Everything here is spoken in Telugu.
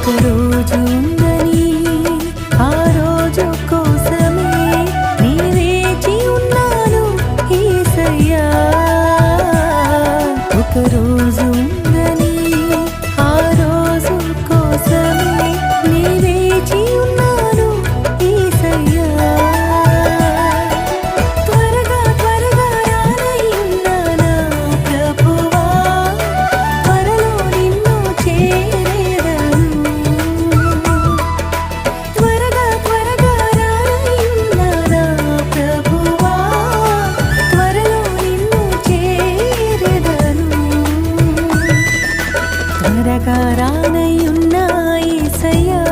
ఒక రోజు ఉందని ఆ రోజు కోసమే నీ వేచి ఉన్నాను ఈసయ్యా மரகாரானையும்